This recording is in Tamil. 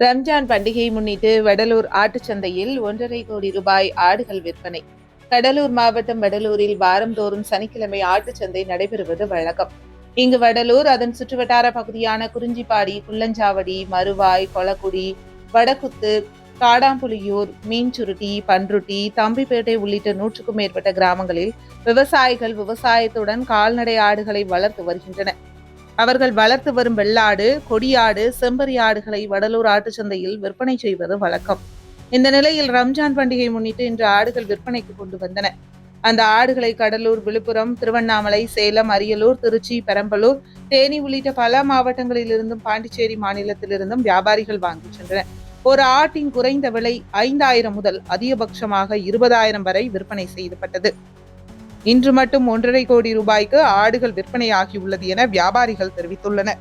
ரம்ஜான் பண்டிகையை முன்னிட்டு வடலூர் ஆட்டுச்சந்தையில் ஒன்றரை கோடி ரூபாய் ஆடுகள் விற்பனை. கடலூர் மாவட்டம் வடலூரில் வாரந்தோறும் சனிக்கிழமை ஆட்டுச்சந்தை நடைபெறுவது வழக்கம். இங்கு வடலூர் அதன் சுற்றுவட்டார பகுதியான குறிஞ்சிப்பாடி குள்ளஞ்சாவடி மறுவாய் கொளக்குடி வடக்குத்து காடாம்புலியூர் மீன்சுருட்டி பன்ருட்டி தம்பிப்பேட்டை உள்ளிட்ட நூற்றுக்கும் மேற்பட்ட கிராமங்களில் விவசாயிகள் விவசாயத்துடன் கால்நடை ஆடுகளை வளர்த்து வருகின்றனர். அவர்கள் வளர்த்து வரும் வெள்ளாடு கொடியாடு செம்பரி ஆடுகளை வடலூர் ஆட்டுச்சந்தையில் விற்பனை செய்வது வழக்கம். இந்த நிலையில் ரம்ஜான் பண்டிகை முன்னிட்டு இன்று ஆடுகள் விற்பனைக்கு கொண்டு வந்தன. அந்த ஆடுகளை கடலூர் விழுப்புரம் திருவண்ணாமலை சேலம் அரியலூர் திருச்சி பெரம்பலூர் தேனி உள்ளிட்ட பல மாவட்டங்களிலிருந்தும் பாண்டிச்சேரி மாநிலத்திலிருந்தும் வியாபாரிகள் வாங்கி சென்றனர் ஒரு ஆட்டின் குறைந்த விலை ஐந்தாயிரம் முதல் அதிகபட்சமாக இருபதாயிரம் வரை விற்பனை செய்யப்பட்டது. இன்று மட்டும் ஒன்றரை கோடி ரூபாய்க்கு ஆடுகள் விற்பனையாகியுள்ளது என வியாபாரிகள் தெரிவித்துள்ளனர்.